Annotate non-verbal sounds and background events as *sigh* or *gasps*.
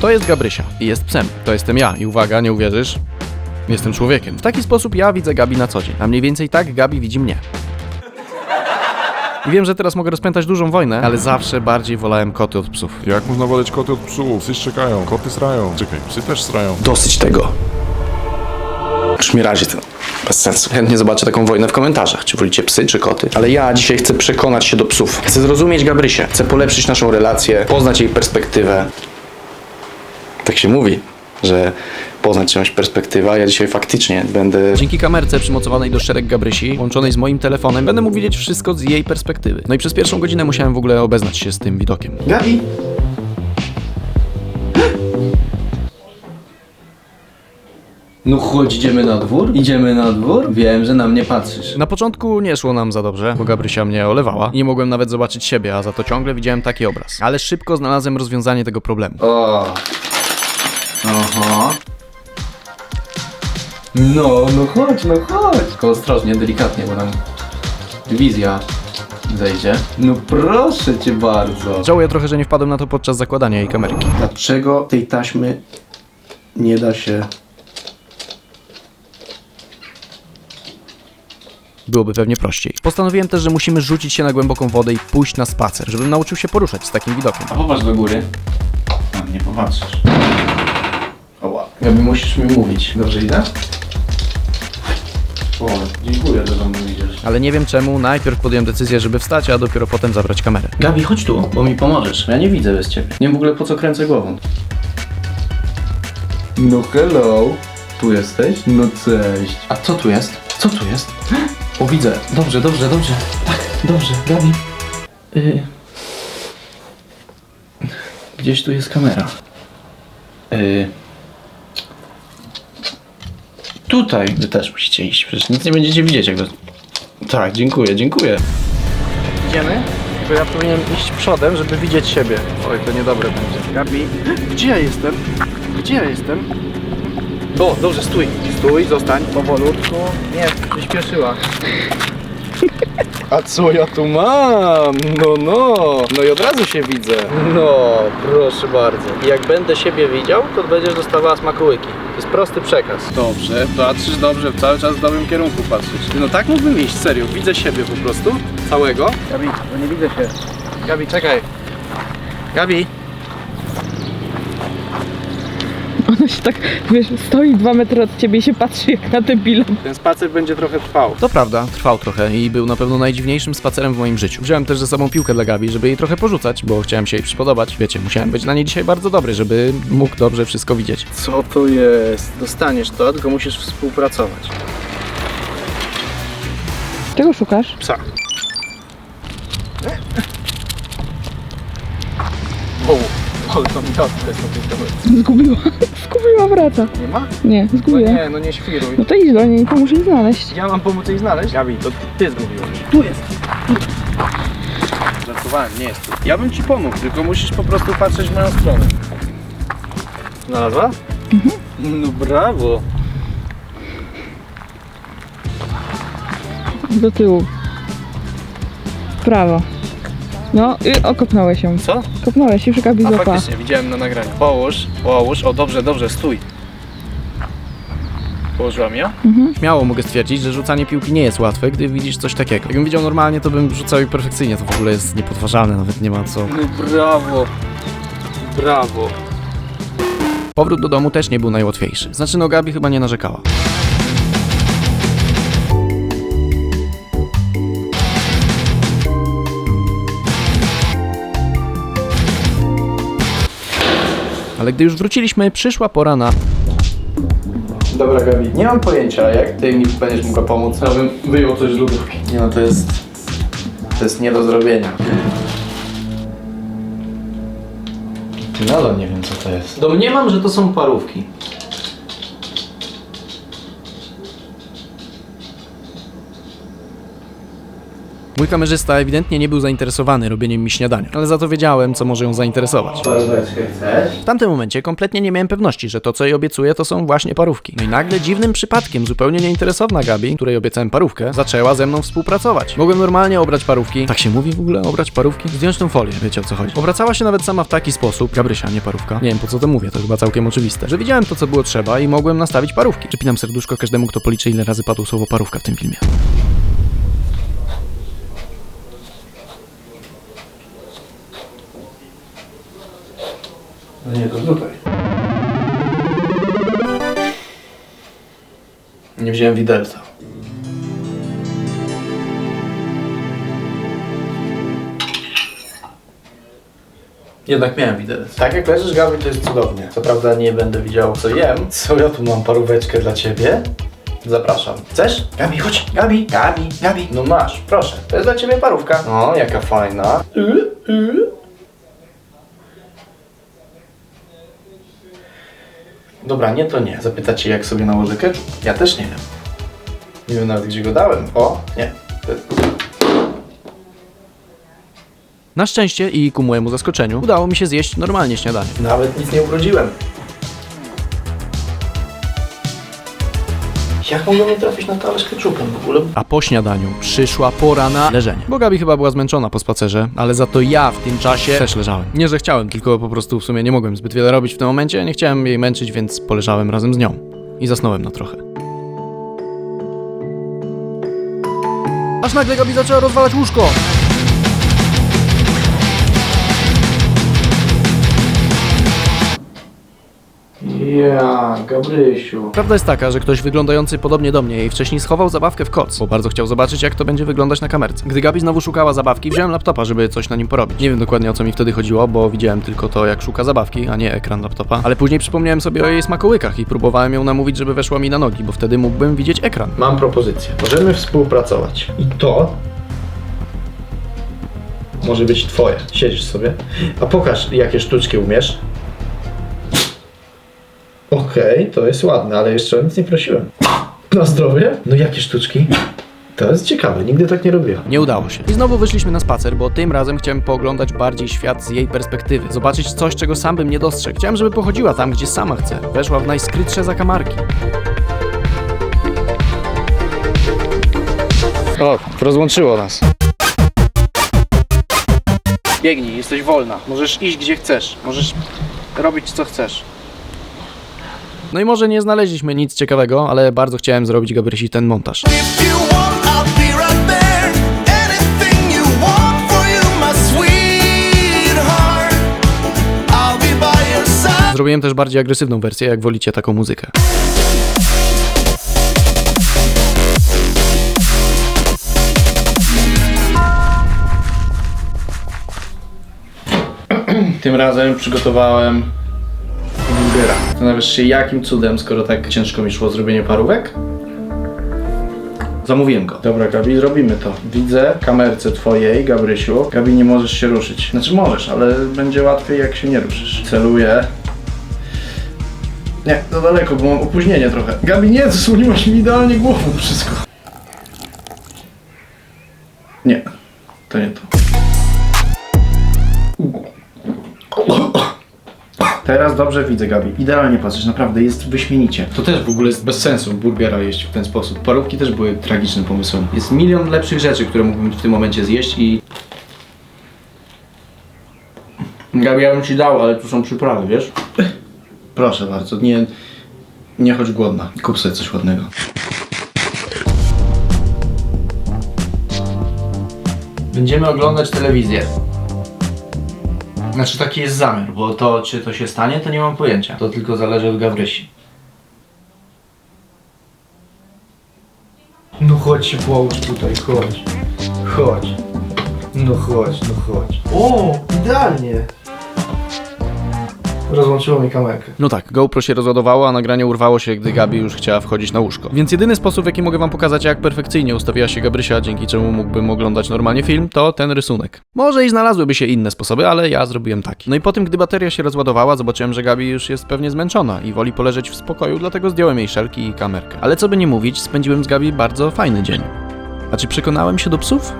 To jest Gabrysia i jest psem. To jestem ja i uwaga, nie uwierzysz, jestem człowiekiem. W taki sposób ja widzę Gabi na co dzień, a mniej więcej tak Gabi widzi mnie. I wiem, że teraz mogę rozpętać dużą wojnę, ale zawsze bardziej wolałem koty od psów. Jak można woleć koty od psów? Psy szczekają, koty srają. Czekaj, psy też srają. Dosyć tego. Już mi razi to. Bez sensu. Chętnie zobaczę taką wojnę w komentarzach. Czy wolicie psy, czy koty? Ale ja dzisiaj chcę przekonać się do psów. Chcę zrozumieć Gabrysię. Chcę polepszyć naszą relację, poznać jej perspektywę. Tak się mówi, że poznać czyjąś perspektywę, a ja dzisiaj faktycznie będę... Dzięki kamerce przymocowanej do szereg Gabrysi, łączonej z moim telefonem, będę mógł widzieć wszystko z jej perspektywy. No i przez pierwszą godzinę musiałem w ogóle obeznać się z tym widokiem. Gabi! No chodź, idziemy na dwór? Idziemy na dwór? Wiem, że na mnie patrzysz. Na początku nie szło nam za dobrze, bo Gabrysia mnie olewała. Nie mogłem nawet zobaczyć siebie, a za to ciągle widziałem taki obraz. Ale szybko znalazłem rozwiązanie tego problemu. O. Aha. No, no chodź, no chodź. Tylko ostrożnie, delikatnie, bo tam wizja zejdzie. No proszę cię bardzo. Żałuję trochę, że nie wpadłem na to podczas zakładania jej kamerki. Dlaczego tej taśmy nie da się... Byłoby pewnie prościej. Postanowiłem też, że musimy rzucić się na głęboką wodę i pójść na spacer, żebym nauczył się poruszać z takim widokiem. A popatrz do góry. Na mnie popatrzysz. Jakby musisz mi mówić. Dobrze idę? O, dziękuję, że za mną idziesz. Ale nie wiem czemu, najpierw podjąłem decyzję, żeby wstać, a dopiero potem zabrać kamerę. Gabi, chodź tu, bo mi pomożesz. Ja nie widzę bez ciebie. Nie wiem w ogóle po co kręcę głową. No hello. Tu jesteś? No cześć. A co tu jest? Co tu jest? *gasps* O, widzę. Dobrze, dobrze, dobrze. Tak, dobrze. Gabi. Y... Gdzieś tu jest kamera. Y... Tutaj wy też musicie iść, przecież nic nie będziecie widzieć jak to... Tak, dziękuję, dziękuję. Idziemy? To ja powinienem iść przodem, żeby widzieć siebie. Oj, to niedobre będzie. Gabi, gdzie ja jestem? Gdzie ja jestem? O, dobrze, stój. Stój, zostań. Powolutku. Nie, przyspieszyła. A co ja tu mam? No, no. No i od razu się widzę. No, proszę bardzo. Jak będę siebie widział, to będziesz dostawała smakołyki. To jest prosty przekaz. Dobrze, patrzysz dobrze, cały czas w dobrym kierunku patrzysz. No tak mógłbym iść, serio. Widzę siebie po prostu. Całego. Gabi, bo nie widzę się. Gabi, czekaj. Gabi. Ona się tak, wiesz, stoi dwa metry od ciebie i się patrzy jak na debila. Ten spacer będzie trochę trwał. To prawda, trwał trochę i był na pewno najdziwniejszym spacerem w moim życiu. Wziąłem też ze sobą piłkę dla Gabi, żeby jej trochę porzucać, bo chciałem się jej przypodobać. Wiecie, musiałem być na niej dzisiaj bardzo dobry, żeby mógł dobrze wszystko widzieć. Co to jest? Dostaniesz to, tylko musisz współpracować. Czego szukasz? Psa. O, ale to mi jest na tej. Zgubiła. Zgubiła, wraca. Nie ma? Nie, zgubiła. nie, no nie świruj. No to idź do niej pomóż jej znaleźć. Ja mam pomóc jej znaleźć? Gabi, to ty zgubiłeś. Tu jest. Żartowałem, nie jest tu. Ja bym ci pomógł, tylko musisz po prostu patrzeć w moją stronę. Znalazła? Mhm. No brawo. Do tyłu. W prawo. No, i okopnąłeś ją. Co? Kopnąłeś i Gabi A faktycznie, widziałem na nagraniu. Połóż, połóż. O, dobrze, dobrze, stój. Położyłam ją? Mhm. Śmiało mogę stwierdzić, że rzucanie piłki nie jest łatwe, gdy widzisz coś takiego. Jakbym widział normalnie, to bym rzucał jej perfekcyjnie. To w ogóle jest niepodważalne, nawet nie ma co. No brawo. Brawo. Powrót do domu też nie był najłatwiejszy. Znaczy, no Gabi chyba nie narzekała. Ale gdy już wróciliśmy, przyszła pora na... Dobra Gabi, nie mam pojęcia, jak ty mi będziesz mogła pomóc, abym wyjął coś z lodówki. Nie no, to jest... To jest nie do zrobienia. Nadal nie wiem co to jest. Domniemam, że to są parówki. Mój kamerzysta ewidentnie nie był zainteresowany robieniem mi śniadania, ale za to wiedziałem, co może ją zainteresować. W tamtym momencie kompletnie nie miałem pewności, że to, co jej obiecuję, to są właśnie parówki. No i nagle dziwnym przypadkiem zupełnie nieinteresowna Gabi, której obiecałem parówkę, zaczęła ze mną współpracować. Mogłem normalnie obrać parówki. Tak się mówi w ogóle, obrać parówki? Zdjąć tą folię, wiecie o co chodzi. Obracała się nawet sama w taki sposób, Gabrysia, nie parówka. Nie wiem po co to mówię, to chyba całkiem oczywiste, że widziałem to, co było trzeba i mogłem nastawić parówki. Przypinam serduszko każdemu, kto policzy, ile razy padło słowo parówka w tym filmie. No nie, to tutaj. Nie wziąłem widelca. Jednak miałem widelec. Tak jak leżysz, Gabi, to jest cudownie. Co prawda nie będę widział, co jem. Co ja tu mam paróweczkę dla ciebie? Zapraszam. Chcesz? Gabi, chodź. Gabi, Gabi, Gabi. No masz, proszę. To jest dla ciebie parówka. O, jaka fajna. Y, y. Dobra, nie to nie. Zapytacie jak sobie nałożę ketchup? Ja też nie wiem. Nie wiem nawet gdzie go dałem. O, nie. To jest tutaj. Na szczęście i ku mojemu zaskoczeniu udało mi się zjeść normalnie śniadanie. Nawet nic nie ubrudziłem. Jak mogłem nie trafić na talerz ketchupem w ogóle? A po śniadaniu przyszła pora na leżenie. Bo Gabi chyba była zmęczona po spacerze, ale za to ja w tym czasie też leżałem. Nie, że chciałem, tylko po prostu w sumie nie mogłem zbyt wiele robić w tym momencie. Nie chciałem jej męczyć, więc poleżałem razem z nią. I zasnąłem na trochę. Aż nagle Gabi zaczęła rozwalać łóżko. Ja, Gabrysiu. Prawda jest taka, że ktoś wyglądający podobnie do mnie jej wcześniej schował zabawkę w koc, bo bardzo chciał zobaczyć, jak to będzie wyglądać na kamerce. Gdy Gabi znowu szukała zabawki, wziąłem laptopa, żeby coś na nim porobić. Nie wiem dokładnie o co mi wtedy chodziło, bo widziałem tylko to, jak szuka zabawki, a nie ekran laptopa. Ale później przypomniałem sobie o jej smakołykach i próbowałem ją namówić, żeby weszła mi na nogi, bo wtedy mógłbym widzieć ekran. Mam propozycję. Możemy współpracować. I to może być twoje. Siedzisz sobie, a pokaż, jakie sztuczki umiesz. Okej, to jest ładne, ale jeszcze o nic nie prosiłem. Na zdrowie? No jakie sztuczki? To jest ciekawe, nigdy tak nie robiłem. Nie udało się. I znowu wyszliśmy na spacer, bo tym razem chciałem pooglądać bardziej świat z jej perspektywy. Zobaczyć coś, czego sam bym nie dostrzegł. Chciałem, żeby pochodziła tam, gdzie sama chce. Weszła w najskrytsze zakamarki. O, rozłączyło nas. Biegnij, jesteś wolna. Możesz iść gdzie chcesz. Możesz robić co chcesz. No i może nie znaleźliśmy nic ciekawego, ale bardzo chciałem zrobić Gabrysi ten montaż. Zrobiłem też bardziej agresywną wersję, jak wolicie taką muzykę. Tym razem przygotowałem burgera. Zastanawiasz się, jakim cudem, skoro tak ciężko mi szło zrobienie parówek? Zamówiłem go. Dobra, Gabi, zrobimy to. Widzę kamerce twojej, Gabrysiu. Gabi, nie możesz się ruszyć. Znaczy możesz, ale będzie łatwiej, jak się nie ruszysz. Celuję. Nie, za daleko, bo mam opóźnienie trochę. Gabi, nie, zasłoniłaś mi idealnie głową wszystko. Nie, to nie to. Teraz dobrze widzę, Gabi. Idealnie patrzysz, naprawdę jest wyśmienicie. To też w ogóle jest bez sensu burgera jeść w ten sposób. Parówki też były tragicznym pomysłem. Jest milion lepszych rzeczy, które mógłbym w tym momencie zjeść i... Gabi, ja bym ci dał, ale tu są przyprawy, wiesz? Proszę bardzo, nie, nie chodź głodna. Kup sobie coś ładnego. Będziemy oglądać telewizję. Znaczy taki jest zamiar, bo to czy to się stanie, to nie mam pojęcia. To tylko zależy od Gawrysi. No chodź się połóż tutaj, chodź. Chodź. No chodź, no chodź. O, idealnie. Rozłączyło mi kamerkę. No tak, GoPro się rozładowało, a nagranie urwało się, gdy Gabi już chciała wchodzić na łóżko. Więc jedyny sposób, w jaki mogę wam pokazać, jak perfekcyjnie ustawiła się Gabrysia, dzięki czemu mógłbym oglądać normalnie film, to ten rysunek. Może i znalazłyby się inne sposoby, ale ja zrobiłem taki. No i po tym, gdy bateria się rozładowała, zobaczyłem, że Gabi już jest pewnie zmęczona i woli poleżeć w spokoju, dlatego zdjąłem jej szelki i kamerkę. Ale co by nie mówić, spędziłem z Gabi bardzo fajny dzień. A czy przekonałem się do psów?